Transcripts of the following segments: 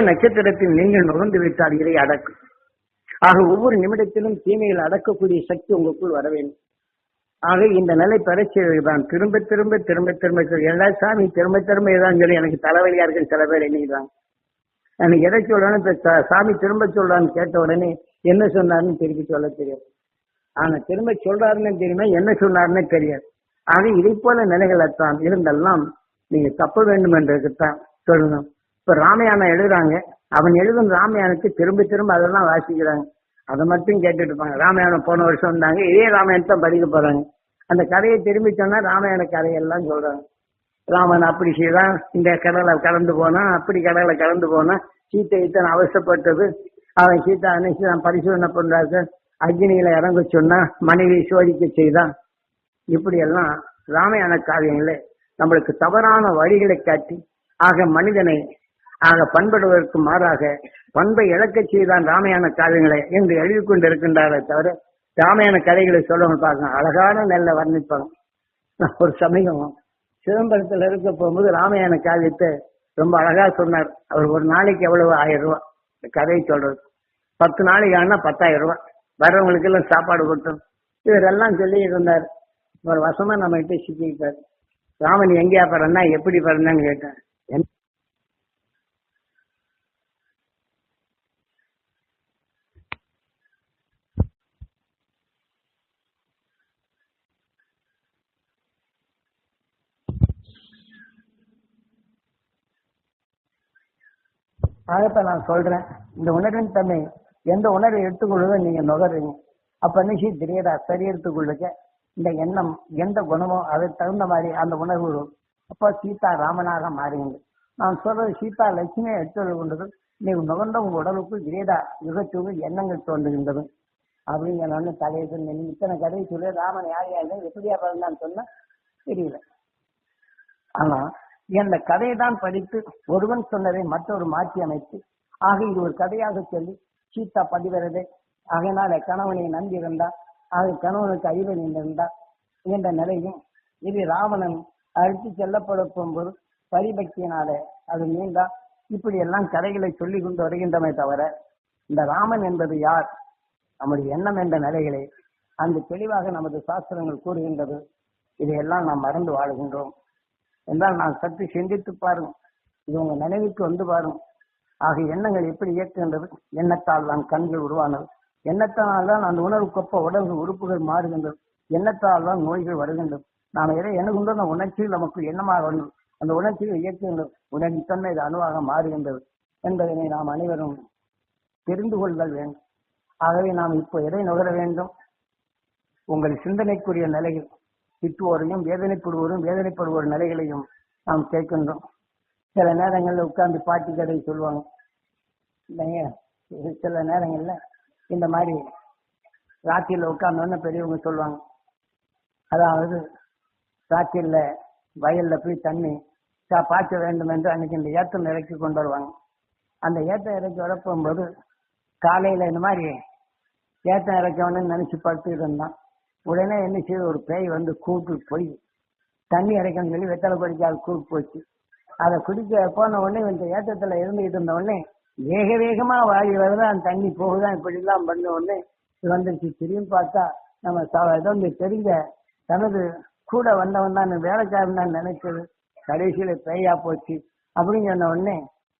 நட்சத்திரத்தில் நீங்கள் நுகர்ந்து விட்டால் இதை அடக்கும் ஆக ஒவ்வொரு நிமிடத்திலும் தீமைகள் அடக்கக்கூடிய சக்தி உங்களுக்குள் வர வேண்டும். ஆக இந்த நிலை பெறச்செய்வதுதான் திரும்ப திரும்ப திரும்ப திரும்ப எல்லா சாமி திரும்ப திரும்ப இதான் சொல்லி. எனக்கு தலைவலியா இருக்குன்னு சில பேர் எண்ணிக்கிறாங்க. எனக்கு எதை சொல்றேன்னு சாமி திரும்ப சொல்றான்னு கேட்ட உடனே என்ன சொன்னாருன்னு திருப்பி சொல்ல தெரியாது. ஆனா திரும்ப சொல்றாருன்னு தெரியுமா என்ன சொன்னாருன்னு தெரியாது. ஆக இதை போல நிலைகளைத்தான் இருந்தெல்லாம் நீங்க தப்ப வேண்டும் என்றதுக்குத்தான் சொல்லணும். இப்ப ராமயானம் எழுதுறாங்க. அவன் எழுதும் ராமாயணத்தை திரும்ப திரும்ப அதெல்லாம் வாசிக்கிறாங்க. அதை மட்டும் கேட்டுட்டு இருப்பாங்க. ராமாயணம் போன வருஷம் வந்தாங்க. இதே ராமாயணத்தை படிக்க போறாங்க. அந்த கதையை திரும்பி சொன்னா ராமாயண கதையெல்லாம் சொல்றாங்க. ராமன் அப்படி செய்தான். இந்த கடலை கலந்து போனான். அப்படி கடலை கலந்து போனான். சீத்தை இத்தனை அவசரப்பட்டது. அவன் சீதா அனுசிதான் நான் பரிசோதனை பண்றாரு அக்னியில இறங்க சொன்னா மனைவி சோதிக்க செய்தான். இப்படி எல்லாம் ராமாயண காவியங்களே நம்மளுக்கு தவறான வழிகளை காட்டி ஆக மனிதனை ஆக பண்படுவதற்கு மாறாக பண்பை இழக்கச் செய்தான் ராமாயண காவியங்களை என்று எழுதி கொண்டிருக்கின்றாரே தவிர ராமாயண கதைகளை சொல்லணும் பார்க்க அழகான நெல்ல வர்ணிப்பாங்க. ஒரு சமயம் சிதம்பரத்தில் இருக்க போகும்போது ராமாயண காவியத்தை ரொம்ப அழகா சொன்னார். அவர் ஒரு நாளைக்கு எவ்வளவு? ஆயிரம் ரூபா. இந்த கதையை சொல்றது. பத்து நாளைக்கு ஆனா பத்தாயிரம் ரூபா. வர்றவங்களுக்கு எல்லாம் சாப்பாடு கொடுத்தோம். இவரெல்லாம் சொல்லி இருந்தார் ஒரு வசமா நம்ம கிட்ட சிக்கிட்டார் ராமன் எங்கேயா பிறந்தா எப்படி பிறந்தான்னு கேட்டேன் என்ன நான் சொல்றேன். இந்த உணர்வின் தன்மை எந்த உணர்வை எடுத்துக்கொள்வதோ நீங்க நுகர்றீங்க. அப்ப நிச்சய தெரியாதா சரீரத்துக்குள்ளுக்க இந்த எண்ணம் எந்த குணமோ அதுக்கு தகுந்த மாதிரி அந்த உணர்வு. வரும். அப்ப சீதா ராமனாக மாறுங்க நான் சொல்றது சீதா லட்சுமியை எடுத்துக் கொண்டது நீ நுகர்ந்த உங்க உடலுக்குள் கிரேதா யுகத்துக்கு எண்ணங்கள் தோன்றுகின்றது. அப்படிங்கிற நான் தலையை சொல்லி இத்தனை கதையை சொல்லி ராமன் யார் யாருன்னு எப்படியா பிறந்தான்னு சொன்னா தெரியல. ஆனா என்ற கதையை தான் படித்து ஒருவன் சொன்னதை மற்றொரு மாற்றி அமைத்து ஆக இது ஒரு கதையாக சொல்லி சீதா பதிவரதே ஆகையினால கணவனை நம்பி ஆக கணவனுக்கு அறிவு நின்றிருந்தா என்ற நிலையும் இது ராவணன் அழைத்து செல்லப்பட போகும்போது பரிபக்தியினால அது நீண்டா. இப்படி எல்லாம் கதைகளை சொல்லி கொண்டு வருகின்றமே தவிர இந்த ராமன் என்பது யார் நம்முடைய எண்ணம் என்ற நிலைகளை அந்த தெளிவாக நமது சாஸ்திரங்கள் கூறுகின்றது. இதையெல்லாம் நாம் மறந்து வாழுகின்றோம். என்றால் நான் சற்று சிந்தித்து பாருங்க இது உங்க நினைவுக்கு வந்து பாருங்க ஆக எண்ணங்கள் எப்படி இயக்குகின்றது? எண்ணத்தால் தான் கண்கள் உருவானது. எண்ணத்தால் தான் அந்த உணர்வுக்கொப்ப உடல் உறுப்புகள் மாறுகின்றது. எண்ணத்தால் தான் நோய்கள் வருகின்றது. நாம் எதை எண்ணுகின்றோம்? அந்த உணர்ச்சியில் நமக்கு எண்ணமாக வேண்டும் அந்த உணர்ச்சியை இயக்குகின்றது. உணர்வின் தன்மை இது அணுவாக மாறுகின்றது என்பதனை நாம் அனைவரும் தெரிந்து கொள்தல் வேண்டும். ஆகவே நாம் இப்போ எதை நுகர வேண்டும்? உங்கள் சிந்தனைக்குரிய நிலையில் திட்டுவோரையும் வேதனைப்படுவோரும் வேதனைப்படுவோர் நிலைகளையும் நாம் கேட்கின்றோம். சில நேரங்களில் உட்கார்ந்து பாட்டி கதை சொல்லுவாங்க. இல்லைங்க சில நேரங்களில் இந்த மாதிரி ராத்திரியில் உட்கார்ந்தோன்னு பெரியவங்க சொல்லுவாங்க. அதாவது ராத்திரியில் வயலில் போய் தண்ணி சா- பாய்ச்ச வேண்டும் என்று அன்னைக்கு இந்த ஏத்தம் இறக்கி கொண்டு வருவாங்க. அந்த ஏத்தம் இறக்கி வரப்போகும்போது காலையில் இந்த மாதிரி ஏத்தம் இறக்கணும்னு நினச்சி படுத்துக்கிட்டு இருந்தான். உடனே என்ன செய்யுது ஒரு பேய் வந்து கூப்பிட்டு போய் தண்ணி இறைக்கணும்னு சொல்லி வெத்தலை கொடிக்காது கூப்பிட்டு போச்சு. அதை குடிக்க போன உடனே இந்த ஏற்றத்துல இருந்துகிட்டு இருந்த உடனே வேக வேகமா வாழி வருது அந்த தண்ணி போகுதான் இப்படி எல்லாம் பண்ண உடனே வந்துருச்சு. திரும்பி பார்த்தா நம்ம ச- ஏதோ இந்த தெரிஞ்ச தனது கூட வந்தவன் தான் வேலைக்காரன் தான் நினைச்சது. கடைசியில பேயா போச்சு. அப்படின்னு சொன்ன உடனே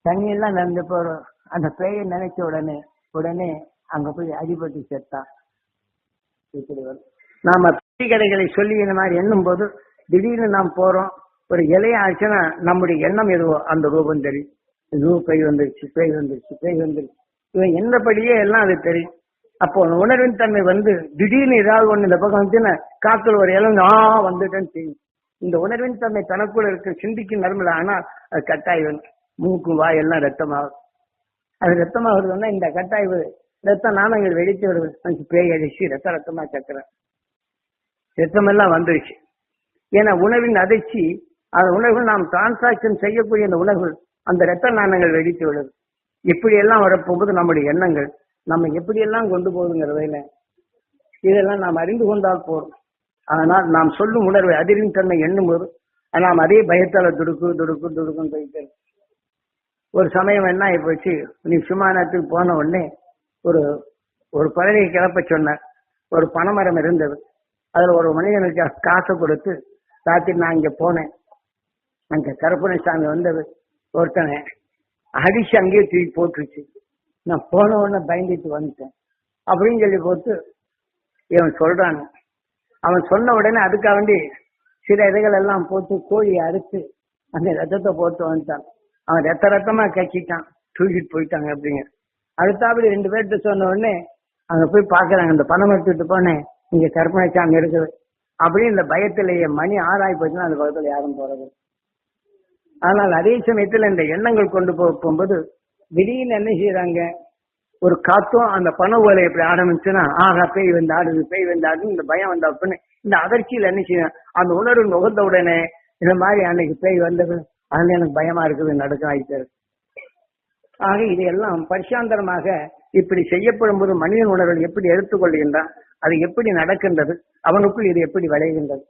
தண்ணியெல்லாம் நடந்து போறோம் அந்த பேயை நினைச்ச உடனே உடனே அங்க போய் அடிபட்டு செத்தான். இப்படி வரும் நாம பெட்டி கடைகளை சொல்லி இந்த மாதிரி எண்ணும் போது திடீர்னு நாம் போறோம். ஒரு இலைய ஆச்சுன்னா நம்முடைய எண்ணம் எதுவோ அந்த ரூபம் தெரியும். ஐயோ பேய் வந்துருச்சு பேய் வந்துருச்சு பேய் வந்துருச்சு. இவன் என்னபடியே எல்லாம் அது தெரியும். அப்போ உணர்வின் தன்மை வந்து திடீர்னு ஏதாவது ஒண்ணு இந்த பக்கம் வந்துச்சுன்னா காத்துல ஒரு இளம் ஆ வந்துட்டேன்னு தெரியும். இந்த உணர்வின் தன்மை தனக்குள்ள இருக்க சிந்திக்கும் நரம்புல ஆனா அது கட்டாயம் மூக்கும் வாய் எல்லாம் ரத்தமாகும். அது ரத்தமாகுதுன்னா இந்த கட்டாய்வு ரத்தம் நாணங்கள் வெடித்து வருது. அதுக்கு பேய் அடிச்சு ரத்த ரத்தமா சக்கரம். சித்தமெல்லாம் வந்துருச்சு. ஏன்னா உணவின் அதிர்ச்சி அந்த உணவுகள் நாம் டிரான்சாக்ஷன் செய்யக்கூடிய அந்த உணவுகள் அந்த ரத்த நாணங்கள் வெடித்து விடுது இப்படி எல்லாம் வரப்போகும்போது நம்முடைய எண்ணங்கள் நம்ம எப்படியெல்லாம் கொண்டு போகுதுங்கிறதையில இதெல்லாம் நாம் அறிந்து கொண்டால் போதும். ஆனால் நாம் சொல்லும் உணர்வை அதிரின் தன்மை எண்ணும் போது நாம் அதே பயத்தால துடுக்கு துடுக்கு துடுக்குன்னு போயிட்டு ஒரு சமயம் என்ன ஆகி போச்சு நீ விமானத்துக்கு போன உடனே ஒரு ஒரு பறவையை கிளப்ப சொன்ன ஒரு பனைமரம் இருந்தது. அதுல ஒரு மனிதனுக்கு காசை கொடுத்து ராத்திரி நான் இங்க போனேன். அங்க கருப்பணி சாமி வந்தது. ஒருத்தனை அடிச்சு அங்கேயே தூக்கி போட்டுருச்சு. நான் போன உடனே பயந்துட்டு வந்துட்டேன். அப்படின்னு சொல்லி போட்டு இவன் சொல்றான். அவன் சொன்ன உடனே அதுக்காக வேண்டி சில இதுகள் எல்லாம் போட்டு கோழியை அறுத்து அந்த ரத்தத்தை போட்டு வந்துட்டான். அவன் ரத்த ரத்தமா கக்கிட்டான். தூக்கிட்டு போயிட்டாங்க அப்படிங்க. அடுத்தாப்படி ரெண்டு பேர்கிட்ட சொன்ன உடனே அங்க போய் பாக்குறாங்க அந்த பணம் எடுத்துட்டு போனேன். இங்க கற்பனை சாமி இருக்குது. அப்படின்னு இந்த பயத்திலேயே மணி ஆறாய் போச்சுன்னா அந்த பக்கத்துல யாரும் போறது ஆனால் அதே சமயத்துல இந்த எண்ணங்கள் கொண்டு போகும்போது திடீர்னு என்ன செய்யறாங்க ஒரு காத்தும் அந்த பண ஓலை எப்படி ஆரம்பிச்சுன்னா ஆகா பேய் வந்து ஆடுது பேய் வந்து ஆடுது இந்த பயம் வந்த அப்படின்னு இந்த அதிர்ச்சியில என்ன செய்யும் அந்த உணர்வு நுகர்ந்த உடனே இந்த மாதிரி அன்னைக்கு பேய் வந்தது. அதுல எனக்கு பயமா இருக்குது நடுக்க ஆயிட்டு ஆக இதையெல்லாம் பரிசாந்தரமாக இப்படி செய்யப்படும் போது மனிதன் உணர்வு எப்படி எடுத்துக்கொள்கின்றான்? அது எப்படி நடக்கின்றது? அவனுக்குள் இது எப்படி விளைகின்றது?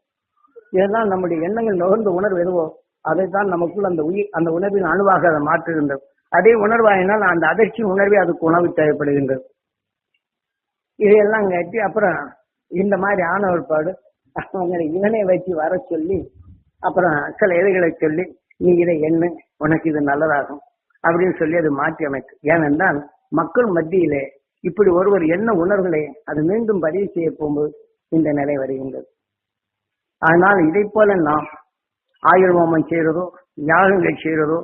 இதெல்லாம் நம்முடைய எண்ணங்கள் நுகர்ந்த உணர்வு எதுவோ அதைத்தான் நமக்குள் அந்த உயிர் அந்த உணர்வின் அணுவாக அதை மாற்றுகின்றது. அதே உணர்வாயினால் அந்த அதிர்ச்சி உணர்வே அதுக்கு உணவு தேவைப்படுகின்றது. இதையெல்லாம் கட்டி அப்புறம் இந்த மாதிரி ஆன ஒருபாடு அவங்க இவனை வச்சு வர சொல்லி அப்புறம் சில எதைகளை சொல்லி நீ இதை எண்ணு உனக்கு இது நல்லதாகும் அப்படின்னு சொல்லி அது மாற்றி அமைக்கு ஏனென்றால் மக்கள் மத்தியிலே இப்படி ஒருவர் என்ன உணர்வுகளை அது மீண்டும் பதிவு செய்ய போகும்போது இந்த நிலை வருகின்றது. ஆனால் இதை போல நாம் ஆயுர்வமம் செய்கிறதோ யாகங்கள் செய்கிறதோ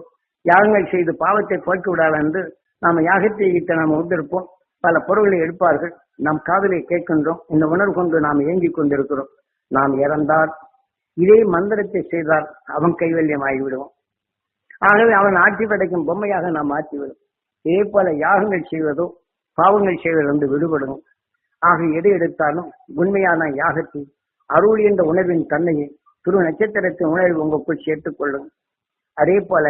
யாகங்கள் செய்து பாவத்தை போக்கி விடாது என்று நாம் யாகத்தை ஈட்ட நாம் வந்திருப்போம் பல பொருள்களை எடுப்பார்கள். நம் காதலை கேட்கின்றோம். இந்த உணர்வு கொண்டு நாம் இயங்கிக் கொண்டிருக்கிறோம். நாம் இறந்தால் இதே மந்திரத்தை செய்தால் அவன் கைவல்யம் ஆகிவிடுவோம் ஆகவே அவன் ஆட்சி படைக்கும் பொம்மையாக நாம் ஆற்றிவிடும் இதே போல யாகங்கள் செய்வதோ பாவங்கள் செய்வதிலிருந்து விடுபடும். ஆக எது எடுத்தாலும் உண்மையான யாகத்தை அருள் என்ற உணர்வின் தன்மையை துரு நட்சத்திரத்தின் உணர்வு உங்களுக்குள் சேர்த்துக்கொள்ளும் அதே போல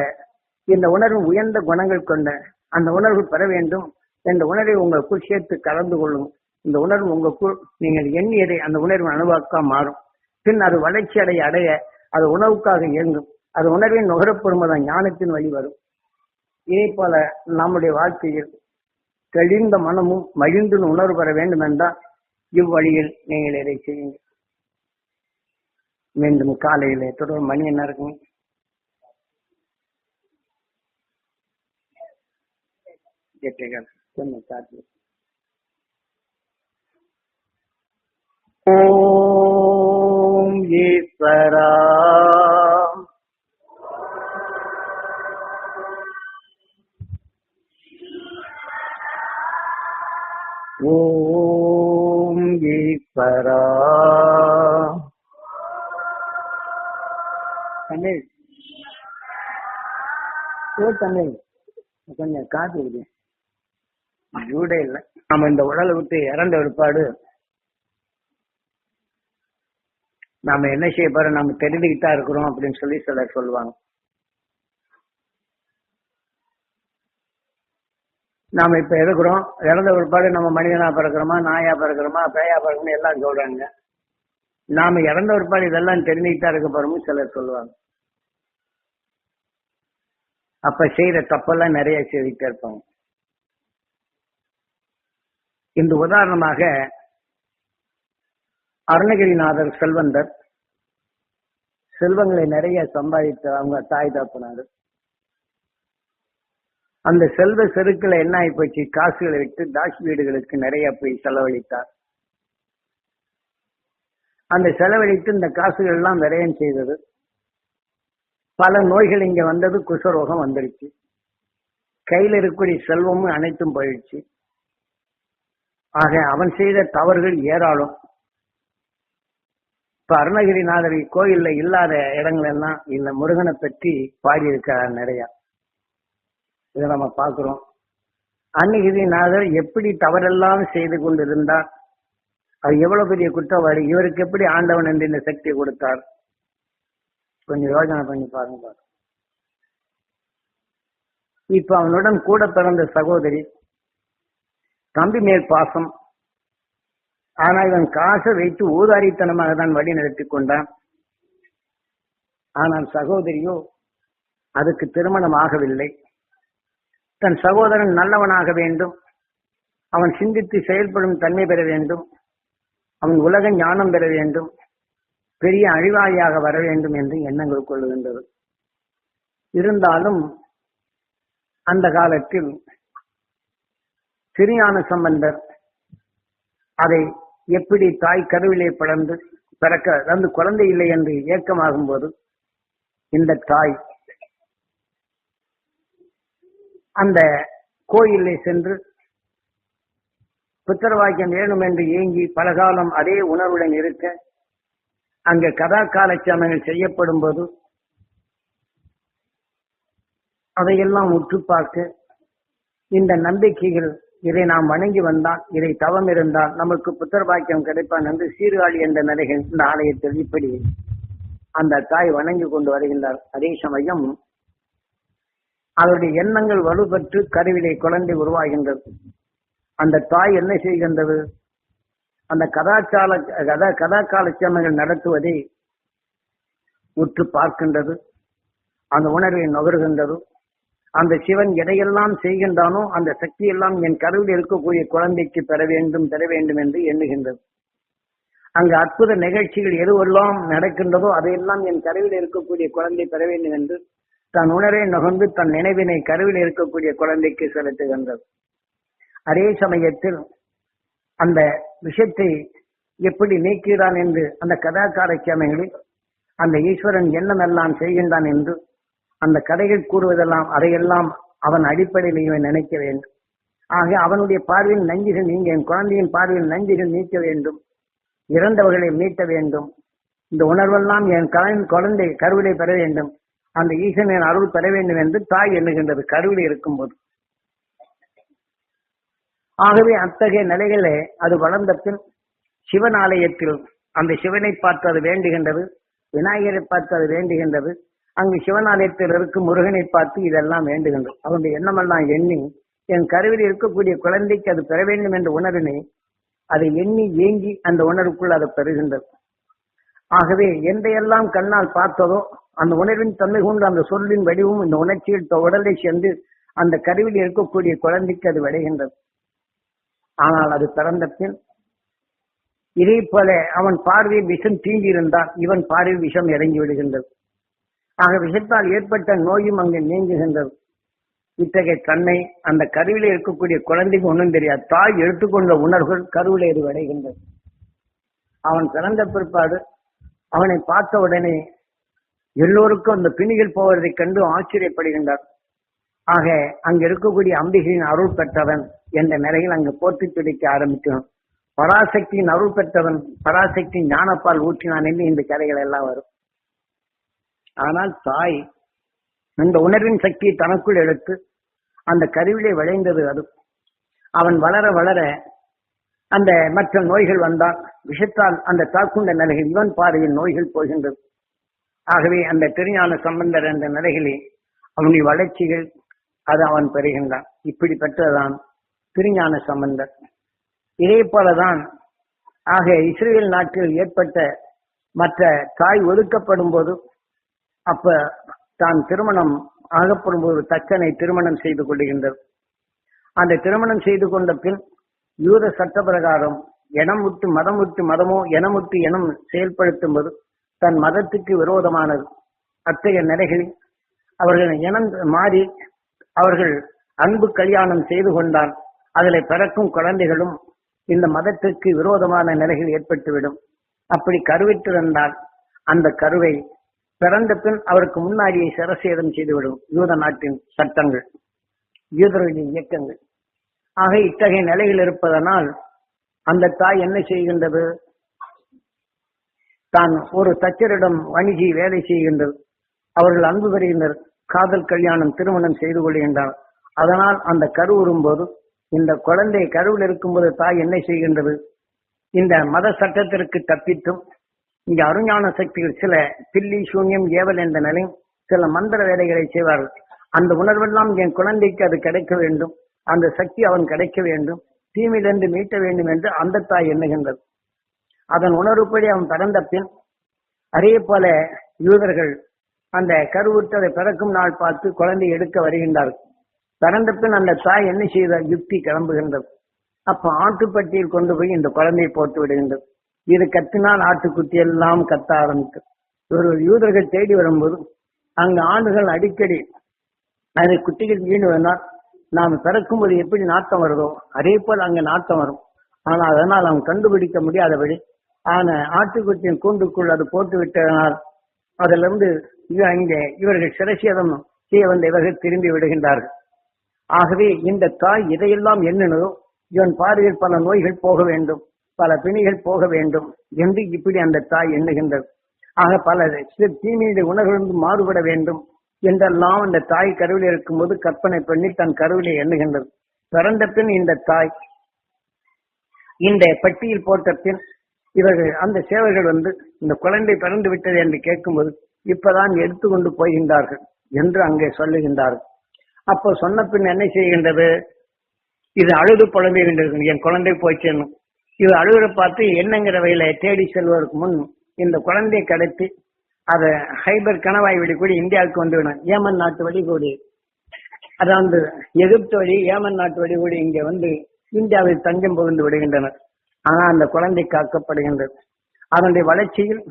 இந்த உணர்வு உயர்ந்த குணங்கள் கொண்ட அந்த உணர்வு பெற வேண்டும் என்ற உணர்வை உங்களுக்குள் சேர்த்து கலந்து கொள்ளும். இந்த உணர்வு உங்களுக்குள் நீங்கள் எண்ணியதை அந்த உணர்வு அணுவாக்கா மாறும். பின் அது வளர்ச்சி அடைய அடைய அது உணவுக்காக இயங்கும். அது உணர்வின் நுகரப்படும் ஞானத்தின் வழி வரும் இதே போல நம்முடைய வாழ்க்கையில் தெளிந்த மனமும் மகிழ்ந்து உணர்வு பெற வேண்டும் என்றால் இவ்வழியில் நீங்கள் இதை செய்யுங்கள். மீண்டும் காலையில் தொடர் மணி என்ன இருக்குங்க எட்டுகள் கொஞ்சம் ஓம் ஈஸ்வரா ஓம் ஈஸ்வரா. தமிழ். ஓ தமிழ். கொஞ்சம் காத்து விடு ஜூடே இல்லை. நாம இந்த உடலை விட்டு இறந்த விற்பாடு நாம என்ன செய்ய போறோம்? நம்ம தெரிஞ்சுக்கிட்டா இருக்கிறோம் அப்படின்னு சொல்லி சிலர் சொல்லுவாங்க. நாம இப்ப இருக்கிறோம் இறந்த பிற்பாடு நம்ம மனிதனா பிறக்கிறோமா நாயா பிறக்கிறோமா பேயா பிறக்கணும் எல்லாம் சொல்றாங்க. நாம இறந்த பிற்பாடு இதெல்லாம் தெரிஞ்சுக்கிட்டா இருக்க போறோம்னு சிலர் சொல்லுவாங்க. அப்ப செய்யற தப்பெல்லாம் நிறைய செய்துட்டே இருப்பாங்க இந்த உதாரணமாக அருணகிரிநாதர் செல்வந்தர் செல்வங்களை நிறைய சம்பாதித்த அவங்க தாய் தகப்பனாரு. அந்த செல்வ செருக்களை என்ன ஆகி போச்சு காசுகளை விட்டு தாசி வீடுகளுக்கு நிறைய போய் செலவழித்தார். அந்த செலவழித்து இந்த காசுகள் எல்லாம் விரயம் செய்தது. பல நோய்கள் இங்க வந்தது குஷரோகம் வந்துருச்சு. கையில் இருக்கக்கூடிய செல்வமும் அனைத்தும் போயிடுச்சு. ஆக அவன் செய்த தவறுகள் ஏராளம். இப்ப அருணகிரிநாதர் கோயில்ல இல்லாத இடங்கள் எல்லாம் இந்த முருகனை பற்றி பாடியிருக்கிறார் நிறையா. இதை நம்ம பார்க்கிறோம். அருணகிரிநாதர் எப்படி தவறெல்லாம் செய்து கொண்டிருந்தார்? அது எவ்வளவு பெரிய குற்றவாளி? இவருக்கு எப்படி ஆண்டவன் என்று இந்த சக்தியை கொடுத்தார்? கொஞ்சம் யோசனை பண்ணி பாருங்க பாருங்க. இப்ப அவனுடன் கூட பிறந்த சகோதரி தம்பி மேல் பாசம். ஆனா இவன் காசை வைத்து ஊதாரித்தனமாக தான் வழி நடத்தி கொண்டான். ஆனால் சகோதரியோ அதுக்கு திருமணம் ஆகவில்லை. தன் சகோதரன் நல்லவனாக வேண்டும். அவன் சிந்தித்து செயல்படும் தன்மை பெற வேண்டும். அவன் உலக ஞானம் பெற வேண்டும். பெரிய அழிவாளியாக வர வேண்டும் என்று எண்ணங்கள் கொள்ளுகின்றது. இருந்தாலும் அந்த காலத்தில் சிறியான சம்பந்தர் அதை எப்படி தாய் கருவிலே பிறந்து பிறக்க அதாவது குழந்தை இல்லை என்று ஏக்கமாகும் போது இந்த தாய் அந்த கோயிலை சென்று புத்திரவாக்கியம் வேணும் என்று ஏங்கி பலகாலம் அதே உணர்வுடன் இருக்க அங்கே கதா காலட்சேபங்கள் செய்யப்படும் போது அதையெல்லாம் உற்று பார்க்க இந்த நம்பிக்கைகள் இதை நாம் வணங்கி வந்தால் இதை தவம் இருந்தால் நமக்கு புத்தர் பாக்கியம் கிடைப்பான் என்று சீர்காழி என்ற நிலைகள் இந்த ஆலயத்தில் இப்படி அந்த தாய் வணங்கி கொண்டு வருகின்றார். அதே சமயம் அவருடைய எண்ணங்கள் வலுப்பெற்று கருவிலே குழந்தை உருவாகின்றது. அந்த தாய் என்ன செய்கின்றது? அந்த கதாச்சால கதா கதா காலச்சமங்கள் நடத்துவதை உற்று பார்க்கின்றது. அந்த உணர்வை நுகர்கின்றது. அந்த சிவன் எதையெல்லாம் செய்கின்றானோ அந்த சக்தி எல்லாம் என் கருவில் இருக்கக்கூடிய குழந்தைக்கு பெற வேண்டும் பெற வேண்டும் என்று எண்ணுகின்றது. அங்கு அற்புத நிகழ்ச்சிகள் எதுவெல்லாம் நடக்கின்றதோ அதையெல்லாம் என் கருவில் இருக்கக்கூடிய குழந்தை பெற வேண்டும் என்று தன் உணரை நுகர்ந்து தன் நினைவினை கருவில் இருக்கக்கூடிய குழந்தைக்கு செலுத்துகின்றது. அதே சமயத்தில் அந்த விஷயத்தை எப்படி நீக்கிறான் என்று அந்த கதாச்சார சமயங்களில் அந்த ஈஸ்வரன் என்னமெல்லாம் செய்கின்றான் என்று அந்த கதைகள் கூறுவதெல்லாம் அதையெல்லாம் அவன் அடிப்படையில் இவன் நினைக்க வேண்டும். ஆக அவனுடைய பார்வையில் நஞ்சுகள் நீங்க என் குழந்தையின் பார்வையில் நஞ்சுகள் நீக்க வேண்டும். இறந்தவர்களை மீட்ட வேண்டும். இந்த உணர்வெல்லாம் என் கலன் குழந்தை கருவிலை பெற வேண்டும். அந்த ஈசனின் அருள் பெற வேண்டும் என்று தாய் எண்ணுகின்றது கருவில் இருக்கும்போது. ஆகவே அத்தகைய நிலைகளே அது வளர்ந்த பின் சிவன் ஆலயத்தில் அந்த சிவனை பார்த்து அது வேண்டுகின்றது விநாயகரை பார்த்து அது வேண்டுகின்றது அங்கு சிவனாலயத்தில் இருக்கும் முருகனை பார்த்து இதெல்லாம் வேண்டுகின்றது. அவனுடைய எண்ணமெல்லாம் எண்ணி என் கருவில் இருக்கக்கூடிய குழந்தைக்கு அது பெற வேண்டும் என்ற உணர்வினை அதை எண்ணி ஏங்கி அந்த உணர்வுக்குள் அதை பெறுகின்றது. ஆகவே எந்தையெல்லாம் கண்ணால் பார்த்ததோ அந்த உணர்வின் தன்மை கொண்டு அந்த சொல்லின் வடிவும் இந்த உணர்ச்சியில் உடலை சென்று அந்த கருவில் இருக்கக்கூடிய குழந்தைக்கு அது விளைகின்றது. ஆனால் அது பிறந்த பின் இதே போல அவன் பார்வையில் விஷம் தீங்கியிருந்தால் இவன் பார்வையில் விஷம் இறங்கி விடுகின்றது. ஆக விஷத்தால் ஏற்பட்ட நோயும் அங்கு நீங்குகின்றது. இத்தகைய தன்மை அந்த கருவில இருக்கக்கூடிய குழந்தைக்கு ஒன்றும் தெரியாது. தாய் எடுத்துக்கொண்ட உணர்வுகள் கருவில இது விடைகின்றது அவன் பிறந்த பிற்பாடு அவனை பார்த்த உடனே எல்லோருக்கும் அந்த பிணிகள் போவதைக் கண்டு ஆச்சரியப்படுகின்றார். ஆக அங்க இருக்கக்கூடிய அம்பிகையின் அருள் பெற்றவன் என்ற நிலையில் அங்கு போற்றி துடிக்க ஆரம்பிக்கிறோம் பராசக்தியின் அருள் பெற்றவன் பராசக்தி ஞானப்பால் ஊற்றினான் என்று இந்த கதைகள் எல்லாம் வரும். ஆனால் தாய் இந்த உணர்வின் சக்தியை தனக்குள் எடுத்து அந்த கருவிலே விளைந்தது அது. அவன் வளர வளர அந்த மற்ற நோய்கள் வந்தால் விஷத்தால் அந்த தாக்குண்ட நிலைகள் இவன் பார்வையில் நோய்கள் போகின்றது. ஆகவே அந்த திருஞான சம்பந்தர் என்ற நிலைகளே அவனுடைய வளர்ச்சிகள் அது அவன் பெறுகின்றான். இப்படிப்பட்டதான் திருஞான சம்பந்தர். இதே போலதான் ஆக இஸ்ரேல் நாட்டில் ஏற்பட்ட மற்ற தாய் ஒதுக்கப்படும் போது அப்ப தான் திருமணம் ஆகப்படும் போது தச்சனை திருமணம் செய்து கொள்கின்றது அந்த திருமணம் செய்து கொண்ட பின் யூத சட்ட பிரகாரம் இனம் விட்டு மதம் விட்டு மதமோ இனம் விட்டு இனம் செயல்படுத்தும் போது தன் மதத்துக்கு விரோதமானது. அத்தகைய நிலைகளில் அவர்கள் இனம் மாறி அவர்கள் அன்பு கல்யாணம் செய்து கொண்டால் அதில் பிறக்கும் குழந்தைகளும் இந்த மதத்திற்கு விரோதமான நிலைகள் ஏற்பட்டுவிடும். அப்படி கருவிட்டிருந்தால் அந்த கருவை பிறந்த பின் அவருக்கு முன்னாடியே சிரசேதம் செய்துவிடும். யூத நாட்டின் சட்டங்கள் யூதர்களின் இயக்கங்கள். ஆக இத்தகைய நிலையில் இருப்பதனால் அந்த தாய் என்ன செய்கின்றது? தான் ஒரு தச்சரிடம் வணிகி வேலை செய்கின்றது. அவர்கள் அன்பு பெறுகின்றனர். காதல் கல்யாணம் திருமணம் செய்து கொள்கின்றார். அதனால் அந்த கரு வரும்போது இந்த குழந்தை கருவில் இருக்கும்போது தாய் என்ன செய்கின்றது? இந்த மத சட்டத்திற்கு தப்பித்தும் இங்க அருஞான சக்திகள் சில பில்லி சூன்யம் ஏவல் என்ற நிலை சில மந்திர வேலைகளை செய்வார்கள். அந்த உணர்வெல்லாம் என் குழந்தைக்கு அது கிடைக்க வேண்டும். அந்த சக்தி அவன் கிடைக்க வேண்டும் தீமிலிருந்து மீட்ட வேண்டும் என்று அந்த தாய் எண்ணுகின்றது. அதன் உணர்வுப்படி அவன் பிறந்த பின் அதே போல யூதர்கள் அந்த கருவுற்றதை பிறக்கும் நாள் பார்த்து குழந்தை எடுக்க வருகின்றார்கள். பிறந்த பின் அந்த தாய் என்ன செய்த? யுக்தி கிளம்புகின்றது. அப்ப ஆட்டுப்பட்டியில் கொண்டு போய் இந்த குழந்தையை போட்டு விடுகின்றது. இது கத்தினால் ஆட்டுக்குட்டி எல்லாம் கத்த ஆரம்பிக்கும். ஒரு யூதர்கள் தேடி வரும்போது அங்கு ஆண்டுகள் அடிக்கடி அதை குட்டிகள் வீடு வந்தால் நாம் பிறக்கும்போது எப்படி நாட்டம் வருதோ அதே போல் அங்கே நாட்டம் வரும். ஆனால் அதனால் அவன் கண்டுபிடிக்க முடியாதபடி ஆன ஆட்டுக்குட்டியின் கூண்டுக்குள் அது போட்டு விட்டதனால் அதிலிருந்து இது அங்கே இவர்கள் சிரசேதம் செய்ய வந்த இவர்கள் திரும்பி விடுகின்றார்கள். ஆகவே இந்த தாய் இதையெல்லாம் எண்ணினதோ இவன் பார்வையில் பல நோய்கள் போக வேண்டும் பல பிணிகள் போக வேண்டும் என்று இப்படி அந்த தாய் எண்ணுகின்றது. ஆக பல சி- தீமையுடைய உணர்விலிருந்து மாறுபட வேண்டும். என்றெல்லாம் அந்த தாய் கருவில் இருக்கும்போது கற்பனை பண்ணி தன் கருவிலே எண்ணுகின்றது. பிறந்த பின் இந்த தாய் இந்த பட்டியில் போட்ட பின் இவர்கள் அந்த சேவர்கள் வந்து இந்த குழந்தை பிறந்து விட்டது என்று கேட்கும்போது இப்பதான் எடுத்துக்கொண்டு போகின்றார்கள் என்று அங்கே சொல்லுகின்றார்கள். அப்போ சொன்ன பின் என்ன செய்கின்றது? இது அழுது புலம்புகின்றது என் குழந்தை போய்ச்சேன்னு இது அழுகுற பார்த்து என்னங்கிற வகையில தேடி செல்வதற்கு முன் இந்த குழந்தையை கடத்தி அதை ஹைபர் கணவாய் வழி கூட இந்தியாவுக்கு வந்து விடும். ஏமன் நாட்டு வழி கூடி. அதாவது எகிப்து வழி ஏமன் நாட்டு வழி கூடி இங்கே வந்து இந்தியாவில் தஞ்சம் புகுந்து விடுகின்றனர். ஆனால் அந்த குழந்தை காக்கப்படுகின்றது. அதனுடைய வளர்ச்சியில்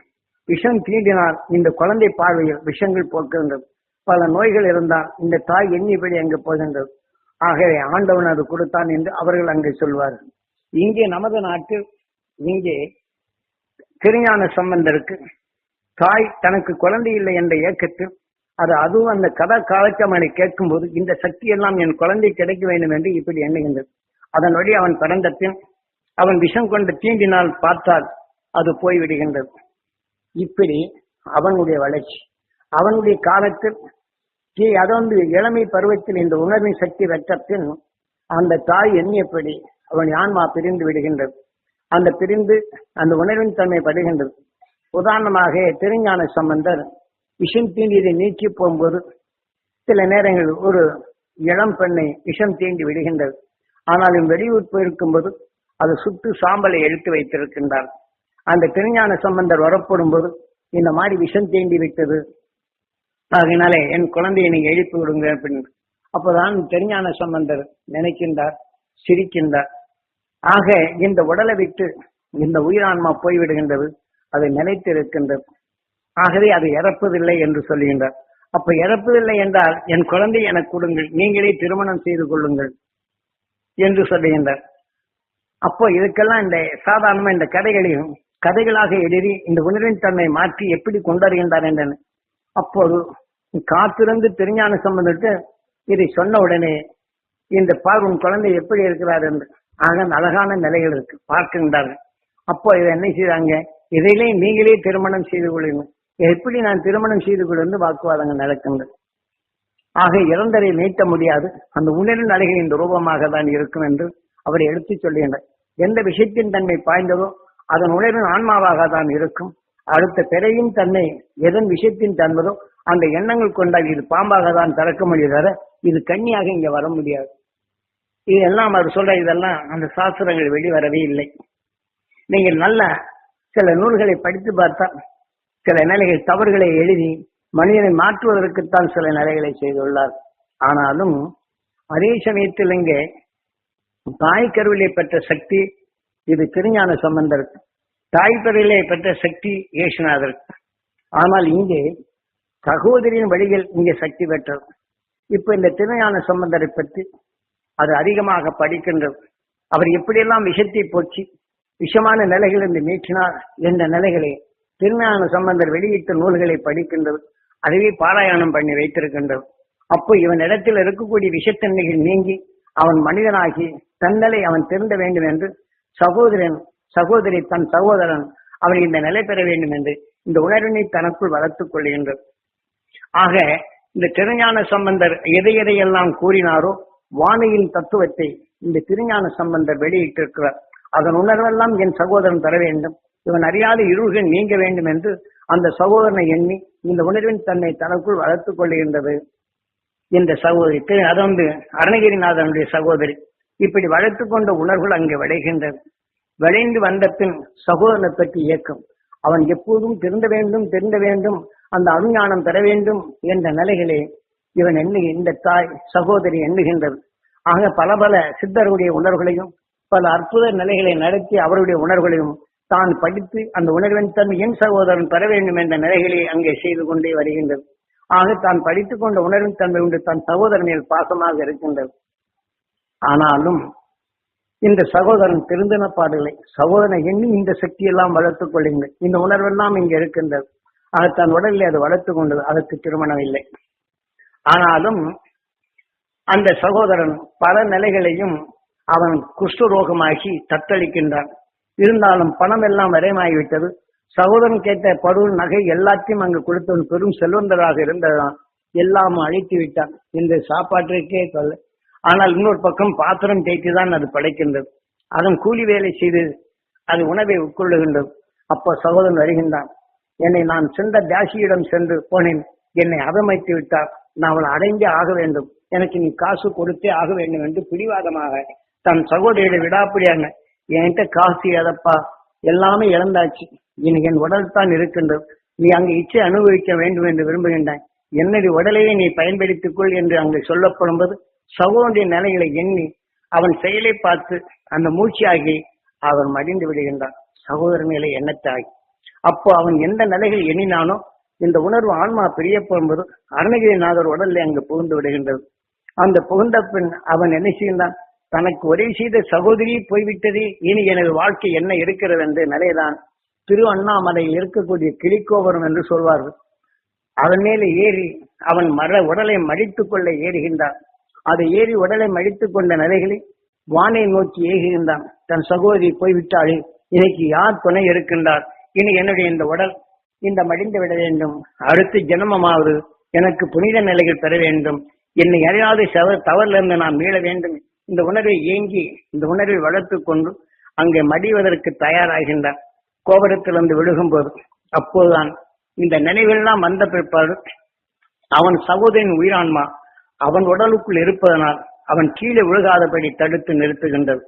விஷம் தீண்டினால் இந்த குழந்தை பார்வையில் விஷங்கள் போக்குகின்றது. பல நோய்கள் இருந்தால் இந்த தாய் எண்ணிபடி அங்கு போகின்றது. ஆகவே ஆண்டவன் அது கொடுத்தான் என்று அவர்கள் அங்கே சொல்வார்கள். இங்கே நமது நாட்டில் இங்கே திருஞான சம்பந்தருக்கு தாய் தனக்கு குழந்தை இல்லை என்ற ஏக்கத்தில் அது அதுவும் அந்த கதா காலச்சமனை கேட்கும்போது இந்த சக்தி எல்லாம் என் குழந்தை கிடைக்க வேண்டும் என்று இப்படி எண்ணுகின்றது. அதன் வழி அவன் பிறந்த பின் அவன் விஷம் கொண்டு தீண்டினால் பார்த்தால் அது போய்விடுகின்றது. இப்படி அவனுடைய வளர்ச்சி அவனுடைய காலத்தில் தீ அதொன்று இளமை பருவத்தில் இந்த உணர்வின் சக்தி பெற்ற பின் அந்த தாய் எண்ணியபடி அவன் ஆன்மா பிரிந்து விடுகின்றது. அந்த பிரிந்து அந்த உணர்வின் தன்மை படுகின்றது. உதாரணமாக திருஞான சம்பந்தர் விஷம் தீண்டியதை நீக்கி போகும்போது சில நேரங்களில் ஒரு இளம் பெண்ணை விஷம் தீண்டி விடுகின்றது. ஆனாலும் வெளியூர் போயிருக்கும்போது அது சுட்டு சாம்பலை எடுத்து வைத்திருக்கின்றார். அந்த திருஞான சம்பந்தர் வரப்படும் போது இந்த மாதிரி விஷம் தீண்டி விட்டது. அதனாலே என் குழந்தையை நீங்க எழுப்பி விடுங்க அப்படின்னு. அப்போதான் திருஞான சம்பந்தர் நினைக்கின்றார் சிரிக்கின்றார். ஆக இந்த உடலை விட்டு இந்த உயிரான்மா போய்விடுகின்றது. அதை நிலைத்து இருக்கின்றது ஆகவே அது இறப்பதில்லை என்று சொல்லுகின்றார் அப்ப இறப்பதில்லை என்றால் என் குழந்தை எனக்கு கொடுங்கள் நீங்களே திருமணம் செய்து கொள்ளுங்கள் என்று சொல்லுகின்றார் அப்போ இதுக்கெல்லாம் இந்த சாதாரணமா இந்த கதைகளையும் கதைகளாக எழுதி இந்த உணர்வின் தன்மை மாற்றி எப்படி கொண்டாடுகின்றார் என்றன அப்போது காத்திருந்து திருஞான சம்பந்தத்து இதை சொன்ன உடனே இந்த பார் உன் குழந்தை எப்படி இருக்கிறார்? என்று. ஆக அழகான நிலைகள் இருக்கு. பார்க்கின்றார்கள். அப்போ இதை என்ன செய்றாங்க இதிலே நீங்களே திருமணம் செய்து கொள்ளுங்கள். எப்படி நான் திருமணம் செய்து கொள்வது வாக்குவாதங்கள் நடக்கின்றது ஆக இறந்தரை நீட்ட முடியாது. அந்த உணரின் அலைகளின் ரூபமாக தான் இருக்கும் என்று அவர் எடுத்து சொல்லுகின்றார். எந்த விஷயத்தின் தன்மை பாய்ந்ததோ அதன் உணர்வின் ஆன்மாவாக தான் இருக்கும். அடுத்த பிறையின் தன்மை எதன் விஷயத்தின் தன்மதோ அந்த எண்ணங்கள் கொண்டால் இது பாம்பாக தான் திறக்க முடியாத இது கன்னியாக இங்க வர முடியாது. இதெல்லாம் அவர் சொல்ற இதெல்லாம் அந்த சாஸ்திரங்கள் வெளிவரவே இல்லை. நீங்கள் நல்ல சில நூல்களை படித்து பார்த்தா சில நிலைகள் தவறுகளை எழுதி மனிதனை மாற்றுவதற்குத்தான் சில நிலைகளை செய்துள்ளார். ஆனாலும் அதே சமயத்தில் இங்கே தாய் கருவிலை பெற்ற சக்தி இது திருஞான சம்பந்தருக்கு தாய் கருவிலை பெற்ற சக்தி ஏசுநாதருக்கு ஆனால் இங்கே சகோதரியின் வழியில் இங்கே சக்தி பெற்றது. இப்ப இந்த திருஞான சம்பந்தரை பற்றி அது அதிகமாக படிக்கின்றது. அவர் எப்படியெல்லாம் விஷத்தை போச்சு விஷமான நிலைகளிலிருந்து நீக்கினார் என்ற நிலைகளை திருஞான சம்பந்தர் வெளியிட்ட நூல்களை படிக்கின்றது. அதுவே பாராயணம் பண்ணி வைத்திருக்கின்றது. அப்போ இவன் இடத்தில் இருக்கக்கூடிய விஷத்தன்மைகள் நீங்கி அவன் மனிதனாகி தன்னலை அவன் திருந்த வேண்டும் என்று சகோதரன் சகோதரி தன் சகோதரன் அவன் இந்த நிலை பெற வேண்டும் என்று இந்த உணர்வினை தனக்குள் வளர்த்துக் கொள்கின்றது. ஆக இந்த திருஞான சம்பந்தர் எதை எதையெல்லாம் கூறினாரோ வானையின் தத்துவத்தை இந்த திருஞான சம்பந்தர் வெளியிட்டிருக்கிறார். அதன் உணர்வெல்லாம் என் சகோதரன் தர வேண்டும். இவன் அறியாத இருள்கள் நீங்க வேண்டும் என்று அந்த சகோதரனை எண்ணி இந்த உணர்வின் தன்னை தனக்குள் வளர்த்துக் கொள்கின்றது இந்த சகோதரி அது வந்து அருணகிரிநாதனுடைய சகோதரி. இப்படி வளர்த்து கொண்ட உணர்வுகள் அங்கே விளைகின்றது விளைந்து வந்த பின் சகோதரனை பற்றி இயக்கம் அவன் எப்போதும் திருந்த வேண்டும் திருந்த வேண்டும் அந்த அருஞானம் பெற வேண்டும் என்ற நிலைகளே இவன் எண்ணு இந்த தாய் சகோதரி எண்ணுகின்றது. ஆக பல பல சித்தருடைய உணர்வுகளையும் பல அற்புத நிலைகளை நடத்தி அவருடைய உணர்வுகளையும் தான் படித்து அந்த உணர்வின் தன்மை என் சகோதரன் பெற வேண்டும் என்ற நிலைகளை அங்கே செய்து கொண்டே வருகின்றது. ஆக தான் படித்துக் கொண்ட உணர்வின் தன்மை உண்டு தன் சகோதரனில் பாசமாக இருக்கின்றது. ஆனாலும் இந்த சகோதரன் திருந்தின பாடுகளை சகோதரனை எண்ணி இந்த சக்தியெல்லாம் வளர்த்துக் கொள்ளுங்கள். இந்த உணர்வெல்லாம் இங்கே இருக்கின்றது. அது தன் உடலில் அது வளர்த்துக் கொண்டது அதற்கு திருமணம் இல்லை. ஆனாலும் அந்த சகோதரன் பல நிலைகளையும் அவன் குஷ்டரோகமாகி தத்தளிக்கின்றான். இருந்தாலும் பணம் எல்லாம் விரயமாகிவிட்டது சகோதரன் கேட்ட பருவ நகை எல்லாத்தையும் அங்கு கொடுத்தவன் பெரும் செல்வந்தராக இருந்ததான் எல்லாம் அழித்து விட்டான் இந்த சாப்பாட்டிற்கே கொள்ள ஆனால் இன்னொரு பக்கம் பாத்திரம் தேய்த்து தான் அது படைக்கின்றது. அதன் கூலி வேலை செய்து அது உணவை உட்கொள்ளுகின்றது. அப்போ சகோதரன் வருகின்றான். என்னை நான் சென்ற தாசியிடம் சென்று போனேன். என்னை அவமைத்து விட்டார். நான் அவளை அடைந்தே ஆக வேண்டும். எனக்கு நீ காசு கொடுத்தே ஆக வேண்டும் என்று பிடிவாதமாக தன் சகோதரியை விடாப்பிடியாங்க. என்கிட்ட காசு எதப்பா எல்லாமே இழந்தாச்சு. இனி என் உடல் தான் இருக்கின்றது. நீ அங்கு இச்சை அனுபவிக்க வேண்டும் என்று விரும்புகின்றாய். என்னுடைய உடலையே நீ பயன்படுத்திக் கொள் என்று அங்கு சொல்லப்படும்போது சகோதரிய நிலைகளை எண்ணி அவன் செயலை பார்த்து அந்த மூச்சியாகி அவன் மடிந்து விடுகின்றான். சகோதர நிலை எண்ணத்தாகி அப்போ அவன் எந்த நிலைகள் எண்ணினானோ இந்த உணர்வு ஆன்மா பிரியப்படும்போது அருணகிரிநாதர் உடல்ல அங்கு புகுந்து விடுகின்றது. அந்த புகுந்த பின் அவன் என்ன செய்கின்றான்? தனக்கு உதவி செய்த சகோதரி போய்விட்டது. இனி எனது வாழ்க்கை என்ன இருக்கிறது என்று நிலைதான் திரு அண்ணாமலையில் இருக்கக்கூடிய கிளிக்கோபுரம் என்று சொல்வார்கள் அவன் மேலே ஏறி அவன் மர உடலை மடித்துக் கொள்ள ஏறுகின்றான். அதை ஏறி உடலை மடித்துக் கொண்ட நிலைகளில் வானை நோக்கி ஏகுகின்றான் தன் சகோதரி போய்விட்டாளே இன்னைக்கு யார் துணை இருக்கின்றார்? இனி என்னுடைய இந்த உடல் இந்த மடிந்து விட வேண்டும். அடுத்த ஜென்மமாவது எனக்கு புனித நிலையில் பெற வேண்டும். என்னை அறியாத தவறிலிருந்து நான் மீள வேண்டும். இந்த உணர்வை ஏங்கி இந்த உணர்வை வளர்த்து கொண்டு அங்கே மடிவதற்கு தயாராகின்றான் கோபுரத்திலிருந்து விழுகும்போது அப்போதுதான் இந்த நினைவெல்லாம் வந்த பிற்பாடு அவன் சகோதரின் உயிரான்மா அவன் உடலுக்குள் இருப்பதனால் அவன் கீழே விழுகாதபடி தடுத்து நிறுத்துகின்றது.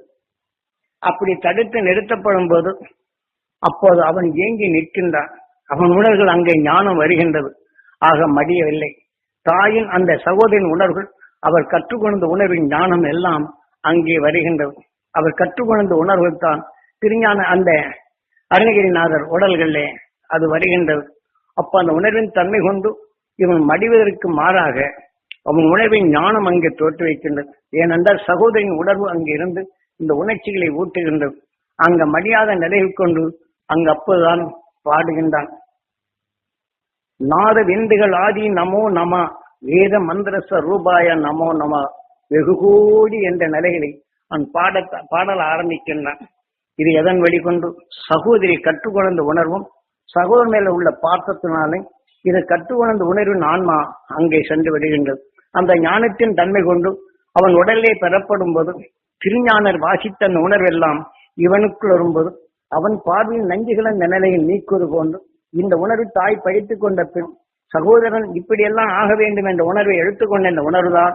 அப்படி தடுத்து நிறுத்தப்படும் போது அப்போது அவன் ஏங்கி நிற்கின்றான். அவன் உணர்வுகள் அங்கே ஞானம் வருகின்றது. ஆக மடியவில்லை. தாயின் அந்த சகோதரின் உணர்வுகள் அவர் கற்றுக்கொண்ட உணர்வின் ஞானம் எல்லாம் அங்கே வருகின்றது. அவர் கற்றுக்கொண்ட உணர்வு தான் திருஞான அந்த அருணகிரிநாதர் உடல்களிலே அது வருகின்றது. அப்ப அந்த உணர்வின் தன்மை கொண்டு இவன் மடிவதற்கு மாறாக அவன் உணர்வின் ஞானம் அங்கே தோற்று வைக்கின்றது. ஏனென்றால் சகோதரின் உணர்வு அங்கே இருந்து இந்த உணர்ச்சிகளை ஊட்டுகின்றது. அங்க மடியாத நிலையில் கொண்டு அங்கு அப்போதுதான் பாடுகின்றான். நாத விந்துகள் ஆதி நமோ நமா வேத மந்திரச ரூபாய நமோ நம வெகு கோடி என்ற நிலைகளை அவன் பாட பாடல் ஆரம்பிக்கின்றான். இது எதன் வெளிக்கொண்டு சகோதரி கற்றுக்கொணர்ந்த உணர்வும் சகோதரன் மேல உள்ள பாசத்தினாலே இதை கற்றுக்கொணர்ந்த உணர்வின் ஆன்மா அங்கே சென்று விடுகின்றது. அந்த ஞானத்தின் தன்மை கொண்டு அவன் உடலே பெறப்படும் போது திருஞானர் வாசித்த அந்த உணர்வெல்லாம் இவனுக்குள் வரும்போது அவன் பார்வையின் நஞ்சுகளின் நிலையில் நீக்குவது போன்று இந்த உணர்வு தாய் படித்துக் கொண்ட பின் சகோதரன் இப்படியெல்லாம் ஆக வேண்டும் என்ற உணர்வை எடுத்துக்கொண்ட இந்த உணர்வுதான்.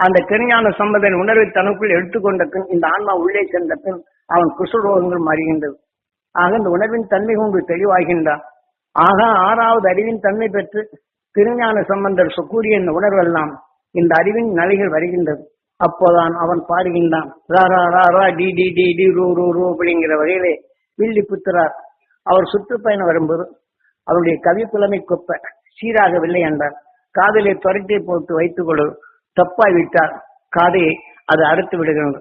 அந்த திருஞான சம்பந்தன் உணர்வை தனக்குள் எடுத்துக்கொண்ட பின் இந்த ஆன்மா உள்ளே சென்ற பின் அவன் குசுரோகங்கள் மாறுகின்றது. ஆக இந்த உணர்வின் தன்மை கொண்டு தெளிவாகின்றான் ஆக ஆறாவது அறிவின் தன்மை பெற்று திருஞான சம்பந்தர் கூறிய இந்த உணர்வெல்லாம் இந்த அறிவின் நிலைகள் வருகின்றது. அப்போதான் அவன் பாடுகின்றான். ரா ரா ரா ரா டி டி டி டி ரூ ரூ ரூ அப்படிங்கிற வகையிலே வில்லி புத்திரார் அவர் சுற்றுப்பயணம் வரும்போது அவருடைய கவி புலமை கொப்ப சீராகவில்லை என்றார். காதலை துரட்டி போட்டு வைத்துக் கொடு தப்பாய் விட்டார். காதையை அது அறுத்து விடுகிறது.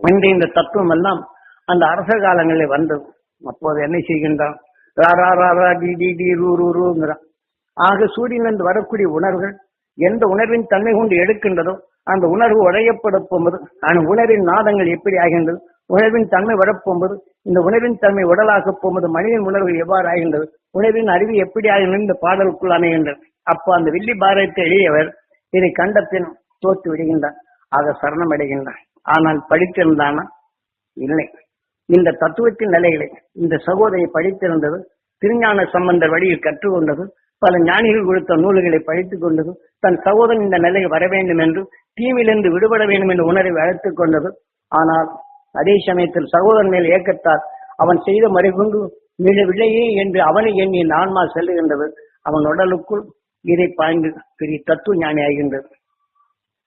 என்று இந்த தத்துவம் எல்லாம் அந்த அரச காலங்களில் வந்தது. அப்போது என்ன செய்கின்றான்? ரா ரா ரா ரா டி டி டி ரூ ரூ ரூங்கிறான். ஆக சூரியனிலிருந்து வரக்கூடிய உணர்வுகள் எந்த உணர்வின் தன்மை கொண்டு எடுக்கின்றதோ அந்த உணர்வு உடையப்பட போகும்போது அந்த உணர்வின் நாதங்கள் எப்படி ஆகின்றது? உணர்வின் தன்மை வரப்போகும்போது இந்த உணர்வின் தன்மை உடலாக போகும்போது மனிதன் உணர்வு எவ்வாறு ஆகின்றது உணர்வின் அறிவு எப்படி ஆகின்றது இந்த பாடலுக்குள் அமைகின்றது. அப்போ அந்த வில்லி பாரதத்தை எளியவர் இதை கண்ட தோற்று விடுகின்றார் ஆக சரணம் அடைகின்றான் ஆனால் படித்திருந்தானா? இல்லை. இந்த தத்துவத்தின் நிலைகளை இந்த சகோதரி படித்திருந்தது திருஞான சம்பந்தர் வழியில் கற்றுக்கொண்டது பல ஞானிகள் கொடுத்த நூல்களை படித்துக் கொண்டது தன் சகோதரன் இந்த நிலையை வர வேண்டும் என்று தீமிலிருந்து விடுபட வேண்டும் என்ற உணர்வை அழைத்துக் கொண்டது. ஆனால் அதே சமயத்தில் சகோதரன் மேல் ஏக்கத்தால் அவன் செய்த மறைகொண்டு விழவில்லையே என்று அவனை எண்ணி ஆன்மா செல்லுகின்றது. அவன் உடலுக்குள் இதை பாய்ந்து பெரிய தத்துவ ஞானி ஆகின்றது.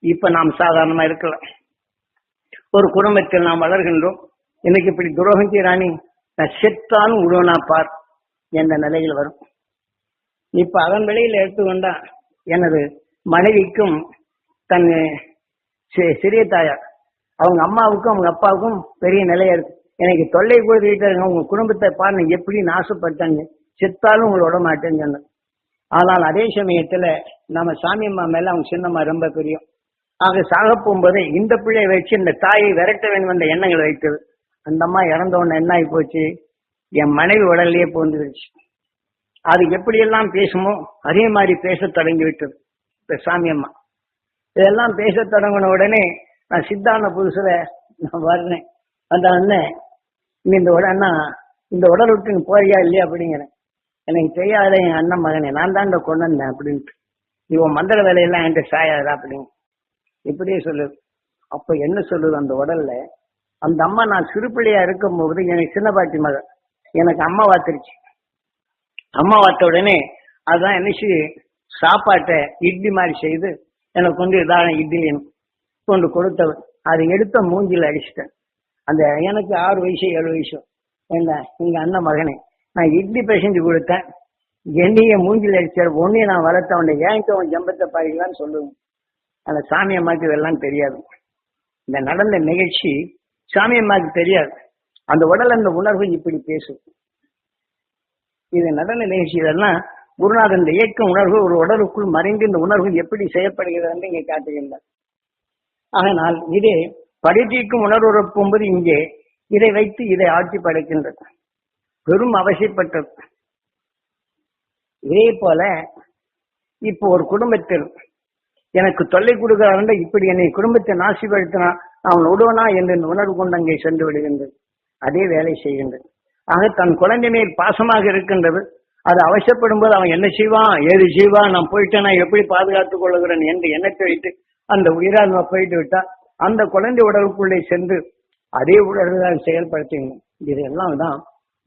இப்ப நாம் சாதாரணமா இருக்கலாம். ஒரு குடும்பத்தில் நாம் வளர்கின்றோம். இன்னைக்கு இப்படி துரோகம் செய்யறானி நான் செத்தான் உழுவனா பார் என்ற நிலையில் வரும். இப்ப அதன் விலையில் எடுத்துக்கொண்டா எனது மனைவிக்கும் தன் சிறிய தாயார் அவங்க அம்மாவுக்கும் அவங்க அப்பாவுக்கும் பெரிய நிலையா இருக்கு. எனக்கு தொல்லை கொடுத்துக்கிட்டே இருங்க உங்க குடும்பத்தை பாருங்க எப்படி நாசப்பட்டாங்க செத்தாலும் உங்களை விட மாட்டேன்னு சொன்னேன் ஆனால் அதே சமயத்துல நம்ம சாமி அம்மா மேல அவங்க சின்னம்மா ரொம்ப பிரியம். ஆக சாக போகும்போது இந்த பிள்ளையை வச்சு இந்த தாயை விரட்ட வேண்டும் என்ற எண்ணங்கள் வைத்தது. அந்த அம்மா இறந்த உடனே என்ன ஆகி போச்சு? என் மனைவி உடல்லையே போந்துருச்சு அது எப்படியெல்லாம் பேசுமோ அதே மாதிரி பேச தொடங்கி விட்டது இப்ப சாமி அம்மா. இதெல்லாம் பேசத் தொடங்கின உடனே நான் சித்தான புதுசுல நான் வர்றேன். வந்த உடனே நீ இந்த உடனே இந்த உடல் விட்டு நீ போறியா இல்லையா அப்படிங்கிறேன். எனக்கு தெரியாத என் அண்ணன் மகனே நான் தான் இந்த கொண்டு வந்தேன் அப்படின்ட்டு. நீ உன் மந்திர வேலையெல்லாம் என்கிட்ட சாயாதா அப்படின்னு. இப்படியே சொல்லு. அப்ப என்ன சொல்லுது அந்த உடல்ல? அந்த அம்மா நான் சிறு பிள்ளையா இருக்கும் போது எனக்கு சின்ன பாட்டி மகன் எனக்கு அம்மா வாத்துருச்சு. அம்மா வாத்த உடனே அதான் என்னச்சு சாப்பாட்டை இட்லி மாதிரி செய்து எனக்கு வந்து இதான இட்லி கொண்டு கொடுத்தவன். அதை எடுத்த மூஞ்சில அடிச்சிட்டேன். அந்த எனக்கு ஆறு வயசு ஏழு வயசு. என்ன எங்க அண்ணன் மகனே நான் இட்லி பிசைஞ்சு கொடுத்தேன். என்னைய மூஞ்சில் அடிச்சார். ஒன்னையும் நான் வளர்த்தவன் ஏன் அவன் ஜம்பத்தை பாருங்களான்னு சொல்லுவேன் அந்த சாமியம்மாக்கு இதெல்லாம் தெரியாது. இந்த நடந்த நிகழ்ச்சி சாமியம்மாக்கு தெரியாது. அந்த உடல் அந்த உணர்வு இப்படி பேசும். இது நடன நிகழ்ச்சி இதெல்லாம் குருநாதன் இந்த இயக்க உணர்வு ஒரு உடலுக்குள் மறைந்து இந்த உணர்வு எப்படி செயல்படுகிறது என்று இங்கே காட்டுகின்றார். ஆனால் இதே படித்தீர்க்கும் உணர்வு போகும்போது இங்கே இதை வைத்து இதை ஆட்சி படைக்கின்றது. பெரும் அவசியப்பட்டது. இதே போல இப்போ ஒரு குடும்பத்தில் எனக்கு தொல்லை கொடுக்கிறான் இப்படி என்னை குடும்பத்தை நாசிப்படுத்தினா அவன் விடுவனா என்று உணர்வு கொண்டு அங்கே சென்று விடுகின்றது. அதே வேலை செய்கின்றது. ஆக தன் குழந்தை மேல் பாசமாக இருக்கின்றது. அது அவசியப்படும் போது அவன் என்ன செய்வான் ஏது செய்வான் நான் போயிட்டேன் நான் எப்படி பாதுகாத்துக் கொள்கிறேன் என்று எண்ணத்தை வைத்து அந்த உயிரான்மா போயிட்டு விட்டா அந்த குழந்தை உடலுக்குள்ளே சென்று அதே உடல்தான் செயல்படுத்திங்க இதெல்லாம் தான்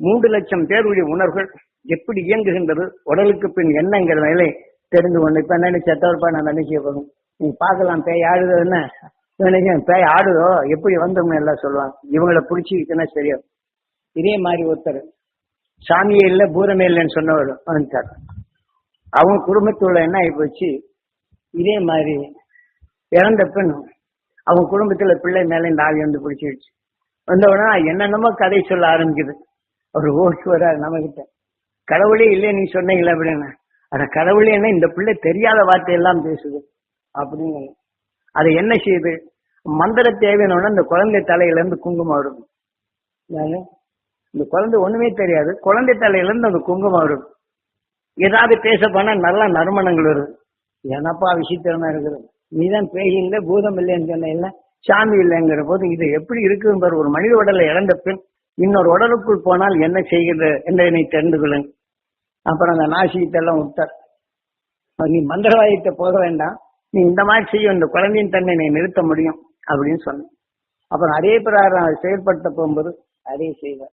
மூன்று லட்சம் பேருடைய உணர்வுகள் எப்படி இயங்குகின்றது உடலுக்கு பின் என்னங்கிற நிலை தெரிந்து கொண்டு இப்ப என்ன செத்தவர்ப்பா நான் நினைக்க போகும் நீ பார்க்கலாம் பேய் ஆடுதோ என்ன? நினைக்கிறேன் பேய் ஆடுதோ? எப்படி வந்தோம்னு எல்லாம் சொல்லுவாங்க இவங்களை பிடிச்சிக்கிட்டுன்னா சரியா இதே மாதிரி ஒருத்தர் சாமியே இல்லை பூரமே இல்லைன்னு சொன்னவர் வந்துட்டார். அவங்க குடும்பத்துல என்ன ஆகி போச்சு? இதே மாதிரி இறந்த பெண் அவன் குடும்பத்துல பிள்ளை மேல இந்த ஆவி வந்து பிடிச்சிடுச்சு வந்த உடனே என்னென்னமோ கதை சொல்ல ஆரம்பிக்குது. அவர் ஓடி வர்றாரு நம்ம கிட்ட கடவுளே இல்லை நீ சொன்னீங்களே அப்படின்னு. அட கடவுளே என்ன இந்த பிள்ளை தெரியாத வார்த்தையெல்லாம் பேசுது. அப்படின்னு அதை என்ன செய்யுது மந்திர தேவையான இந்த குழந்தை தலையில இருந்து குங்குமம் வரும் இந்த குழந்தை ஒண்ணுமே தெரியாது. குழந்தை தலையில இருந்து அந்த குங்குமம் வரும் ஏதாவது பேச போனா நல்லா நறுமணங்கள் வருது. என்னப்பா விஷயத்திறமா இருக்கிறது நீதான் பேய் இல்லை பூதம் இல்லைன்னு சொன்ன சாமி இல்லைங்கிற போது இது எப்படி இருக்குன்னு பாரு ஒரு மனித உடலை இழந்த பின் இன்னொரு உடலுக்குள் போனால் என்ன செய்கிறது என்னை தெரிந்து கொள்ளுங்க அப்புறம் அந்த நாசிகிட்டெல்லாம் விட்டார் நீ மந்திரவாயத்தை போக வேண்டாம் நீ இந்த மாதிரி செய்யும் இந்த குழந்தையின் தன்னை நீ நிறுத்த முடியும் அப்படின்னு சொன்னேன். அப்புறம் அதே பிரகாரம் செயல்படுத்த போகும்போது அதே செய்வார்.